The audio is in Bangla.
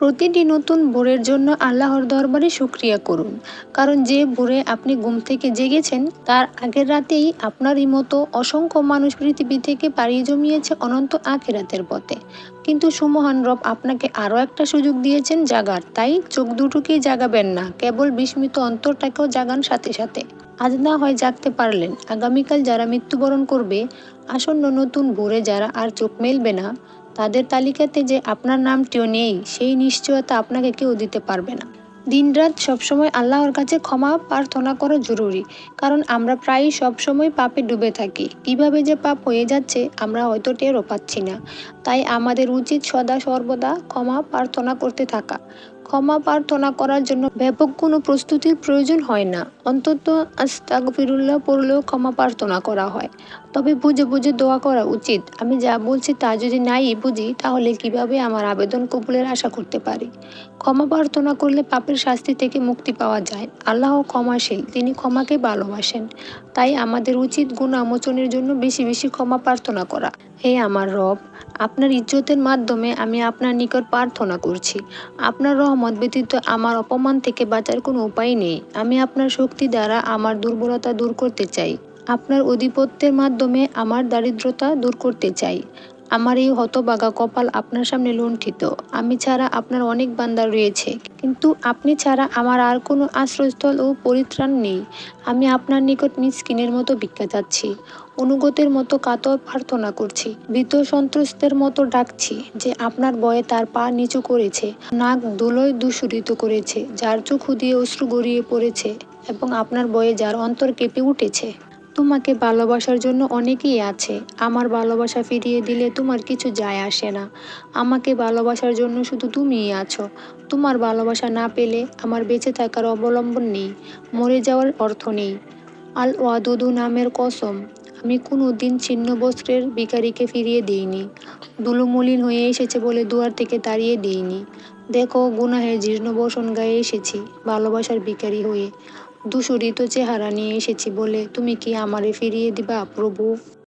প্রতিটি নতুন ভোরের জন্য আল্লাহর দরবারে শুক্রিয়া করুন। কারণ যে ভোরে আপনি ঘুম থেকে জেগেছেন, তার আগের রাতেই আপনারই মতো অসংখ্য মানুষ পৃথিবী থেকে পাড়ি জমিয়েছে অনন্ত আখিরাতের পথে। কিন্তু সুমহান রব আপনাকে আরও একটা সুযোগ দিয়েছেন জাগার। তাই চোখ দুটোকেই জাগাবেন না, কেবল বিস্মিত অন্তরটাকেও জাগান সাথে সাথে। আজ না হয় জাগতে পারলেন, আগামীকাল যারা মৃত্যুবরণ করবে, আসন্ন নতুন ভোরে যারা আর চোখ মেলবে না তাদের তালিকাতে যে আপনার নামটিও নেই, সেই নিশ্চয়তা আপনাকে কেউ দিতে পারবে না। দিনরাত সবসময় আল্লাহর কাছে ক্ষমা, প্রার্থনা করা জরুরি, কারণ আমরা প্রায়ই সবসময় পাপে ডুবে থাকি। কীভাবে যে পাপ হয়ে যাচ্ছে, আমরা হয়তো টেরও পাচ্ছি না। তাই আমাদের উচিত সদা সর্বদা ক্ষমা, প্রার্থনা করতে থাকা। ক্ষমা প্রার্থনা করার জন্য ব্যাপক কোনো প্রস্তুতির প্রয়োজন হয় না। অন্তত আস্তাগফিরুল্লাহ পড়লেও ক্ষমা প্রার্থনা করা হয়। তবে বুঝে বুঝে দোয়া করা উচিত। আমি যা বলছি তা যদি নাই বুঝি, তাহলে কীভাবে আমার আবেদন কবুলের আশা করতে পারি? ক্ষমা প্রার্থনা করলে পাপের শাস্তি থেকে মুক্তি পাওয়া যায়। আল্লাহ ক্ষমাশীল, তিনি ক্ষমাকে ভালোবাসেন। তাই আমাদের উচিত গুণা মোচনের জন্য বেশি বেশি ক্ষমা প্রার্থনা করা। হে আমার রব আপনার ইজ্জতের মাধ্যমে আমি আপনার নিকট প্রার্থনা করছি। আপনার রহমত ব্যতীত আমার অপমান থেকে বাঁচার কোনো উপায় নেই। আমি আপনার শক্তি দ্বারা আমার দুর্বলতা দূর করতে চাই। আপনার অধিপত্যের মাধ্যমে আমার দারিদ্রতা দূর করতে চাই। আমার এই হতবাগা কপাল আপনার সামনে লুণ্ঠিত। আমি ছাড়া আপনার অনেক বান্দা রয়েছে। কিন্তু আপনি ছাড়া আমার আর কোনো আশ্রয়স্থল ও পরিত্রাণ নেই। আমি আপনার নিকট মিসকিনের মতো ভিক্ষা যাচ্ছি অনুগতের মতো কাতর প্রার্থনা করছি। ভীত সন্ত্রস্তের মতো ডাকছি যে আপনার বয়ে তার পা নিচু করেছে। নাক ধুলোয় দূষরিত করেছে, যার চোখু দিয়ে অশ্রু গড়িয়ে পড়েছে এবং আপনার বয়ে যার অন্তর কেঁপে উঠেছে। তোমাকে ভালোবাসার জন্য অনেকেই আছে। আমার ভালোবাসা ফিরিয়ে দিলে তোমার কিছু যায় আসে না। আমাকে ভালোবাসার জন্য শুধু তুমিই আছো। তোমার ভালোবাসা না পেলে আমার বেঁচে থাকার অবলম্বন নেই। মরে যাওয়ার অর্থ নেই। আল ওয়াদুদু নামের কসম, আমি কোনো দিন ছিন্ন বস্ত্রের ভিখারিকে ফিরিয়ে দিইনি। দুলুমলিন হয়ে এসেছে বলে দুয়ার থেকে তাড়িয়ে দিইনি। দেখো, গুনাহের জীর্ণ বসন গায়ে এসেছি, ভালোবাসার ভিখারি হয়ে। দূষরিত চেহারা নিয়ে এসেছি বলে তুমি কি আমারে ফিরিয়ে দিবা প্রভু?